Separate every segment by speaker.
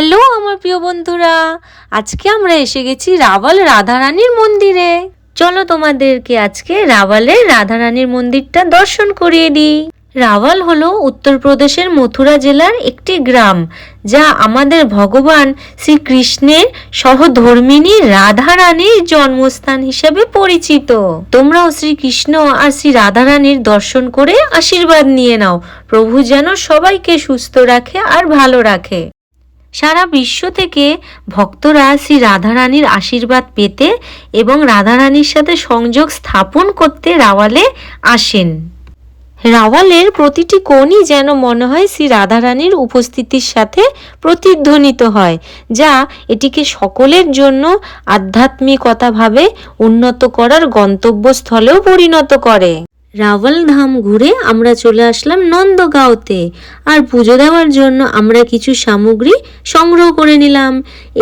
Speaker 1: Hello, আমার প্রিয় বন্ধুরা। আজকে আমরা এসে গেছি রাওয়াল রাধারানীর মন্দিরে। চলো তোমাদেরকে আজকে রাওয়ালের রাধারানীর মন্দিরটা দর্শন করিয়ে দিই। রাওয়াল হলো উত্তরপ্রদেশের মথুরা জেলার একটি গ্রাম, যা আমাদের ভগবান শ্রীকৃষ্ণের সহধর্মিনী রাধারানীর জন্মস্থান হিসেবে পরিচিত। তোমরাও শ্রীকৃষ্ণ আর শ্রী রাধারানীর দর্শন করে আশীর্বাদ নিয়ে নাও। প্রভু যেন সবাইকে সুস্থ রাখে আর ভালো রাখে। সারা বিশ্ব থেকে ভক্তরা শ্রী রাধারানীর আশীর্বাদ পেতে এবং রাধারানীর সাথে সংযোগ স্থাপন করতে রাওয়ালে আসেন। রাওয়ালের প্রতিটি কোণই যেন মনে হয় শ্রী রাধারানীর উপস্থিতির সাথে প্রতিধ্বনিত হয়, যা এটিকে সকলের জন্য আধ্যাত্মিকতাভাবে উন্নত করার গন্তব্যস্থলেও পরিণত করে। রাওয়াল ধাম ঘুরে আমরা চলে আসলাম নন্দগাঁওতে। আর পুজো দেওয়ার জন্য আমরা কিছু সামগ্রী সংগ্রহ করে নিলাম।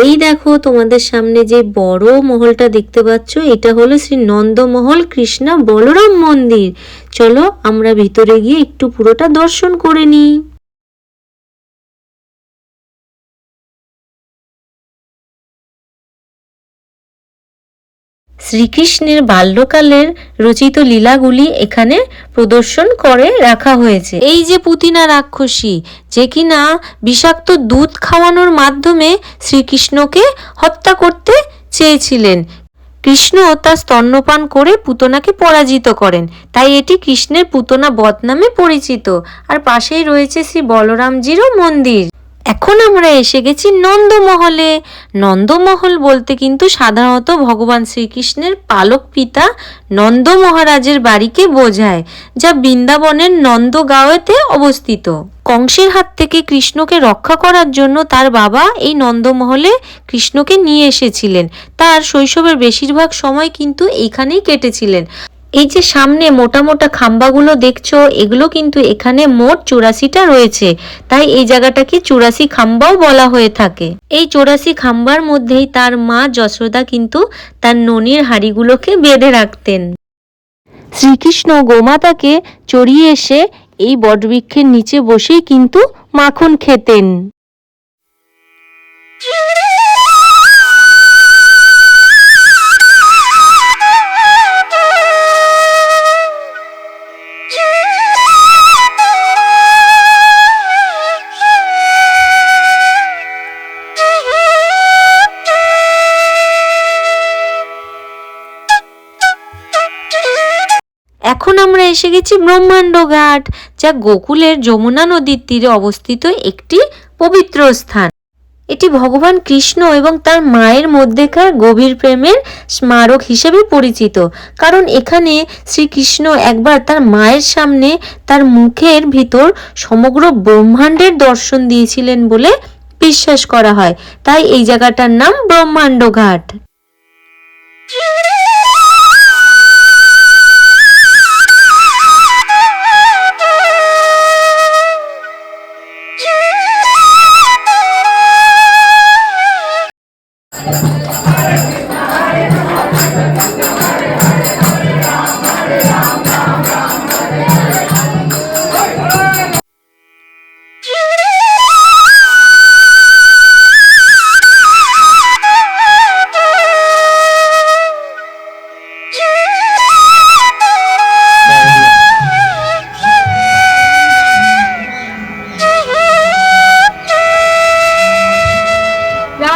Speaker 1: এই দেখো তোমাদের সামনে যে বড় মহলটা দেখতে পাচ্ছ, এটা হলো শ্রী নন্দমহল কৃষ্ণা বলরাম মন্দির। চলো আমরা ভিতরে গিয়ে একটু পুরোটা দর্শন করে নিই। শ্রীকৃষ্ণের বাল্যকালের রচিত লীলাগুলি এখানে প্রদর্শন করে রাখা হয়েছে। এই যে পুতিনা রাক্ষসী, যে কিনা বিষাক্ত দুধ খাওয়ানোর মাধ্যমে শ্রীকৃষ্ণকে হত্যা করতে চেয়েছিলেন। কৃষ্ণ তার স্তন্যপান করে পুতনাকে পরাজিত করেন। তাই এটি কৃষ্ণের পুতনা বধ নামে পরিচিত। আর পাশেই রয়েছে শ্রী বলরামজিরও মন্দির। এখন আমরা এসে গেছি নন্দমহলে। নন্দমহল বলতে কিন্তু সাধারণত ভগবান শ্রীকৃষ্ণের পালক পিতা নন্দ মহারাজের বাড়িকে বোঝায়, যা বৃন্দাবনের নন্দগাঁওতে অবস্থিত। কংসের হাত থেকে কৃষ্ণকে রক্ষা করার জন্য তার বাবা এই নন্দমহলে কৃষ্ণকে নিয়ে এসেছিলেন। তার শৈশবের বেশিরভাগ সময় কিন্তু এইখানেই কেটেছিলেন। এই যে সামনে মোটা মোটা খাম্বাগুলো দেখছ, এগুলো কিন্তু এখানে মোট চুরাশিটা রয়েছে। তাই এই জায়গাটাকে চুরাশি খাম্বাও বলা হয়ে থাকে। এই চৌরাশি খাম্বার মধ্যেই তার মা যশোদা কিন্তু তার ননির হাড়িগুলোকে বেঁধে রাখতেন। শ্রীকৃষ্ণ গোমাতাকে চড়িয়ে এসে এই বটবৃক্ষের নিচে বসেই কিন্তু মাখন খেতেন। এখন আমরা এসে গেছি ব্রহ্মাণ্ড ঘাট যা গোকুলের যমুনা নদীর তীরে অবস্থিত একটি পবিত্র স্থান। এটি ভগবান কৃষ্ণ এবং তার মায়ের মধ্যেকার গভীর প্রেমের স্মারক হিসেবে পরিচিত, কারণ এখানে শ্রীকৃষ্ণ একবার তার মায়ের সামনে তার মুখের ভিতর সমগ্র ব্রহ্মাণ্ডের দর্শন দিয়েছিলেন বলে বিশ্বাস করা হয়। তাই এই জায়গাটার নাম ব্রহ্মাণ্ড ঘাট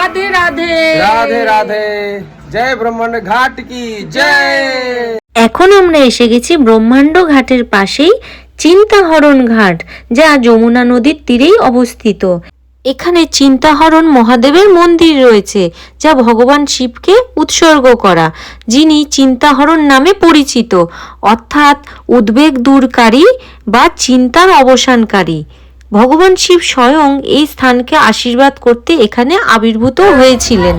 Speaker 2: राधे राधे।
Speaker 3: राधे राधे। जय ब्रह्मांड घाट की जय।
Speaker 1: এখন আমরা এসে গেছি ব্রহ্মাণ্ড ঘাটের পাশেই চিন্তাহরণ ঘাট যা যমুনা নদীর তীরেই অবস্থিত। এখানে চিন্তাহরণ মহাদেবের মন্দির রয়েছে যা ভগবান শিবকে উৎসর্গ করা যিনি চিন্তাহরণ নামে পরিচিত অর্থাৎ উদ্বেগ দূরকারী বা চিন্তার অবসানকারী। ভগবান শিব স্বয়ং এই স্থানকে আশীর্বাদ করতে এখানে আবির্ভূত হয়েছিলেন।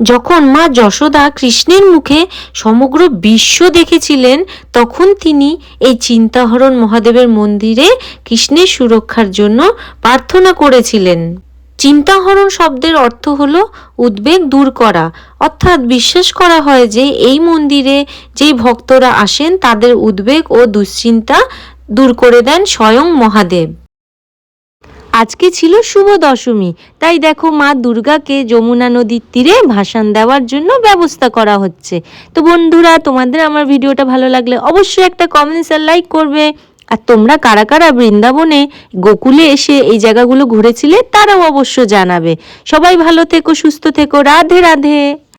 Speaker 1: যখন মা যশোদা কৃষ্ণের মুখে সমগ্র বিশ্ব দেখেছিলেন তখন তিনি এই চিন্তাহরণ মহাদেবের মন্দিরে কৃষ্ণের সুরক্ষার জন্য প্রার্থনা করেছিলেন। চিন্তাহরণ শব্দের অর্থ হলো উদ্বেগ দূর করা। অর্থাৎ বিশ্বাস করা হয় যে এই মন্দিরে যেই ভক্তরা আসেন তাদের উদ্বেগ ও দুশ্চিন্তা দূর করে দেন স্বয়ং মহাদেব। আজকে ছিল শুভ দশমী, তাই দেখো মা দুর্গাকে যমুনা নদীর তীরে ভাসান দেওয়ার জন্য ব্যবস্থা করা হচ্ছে। তো বন্ধুরা, তোমাদের আমার ভিডিওটা ভালো লাগলে অবশ্যই একটা কমেন্টস আর লাইক করবে। আর তোমরা কারা কারা বৃন্দাবনে গোকুলে এসে এই জায়গাগুলো ঘুরেছিলে, তারাও অবশ্য জানাবে। সবাই ভালো থেকো, সুস্থ থেকো, রাধে রাধে।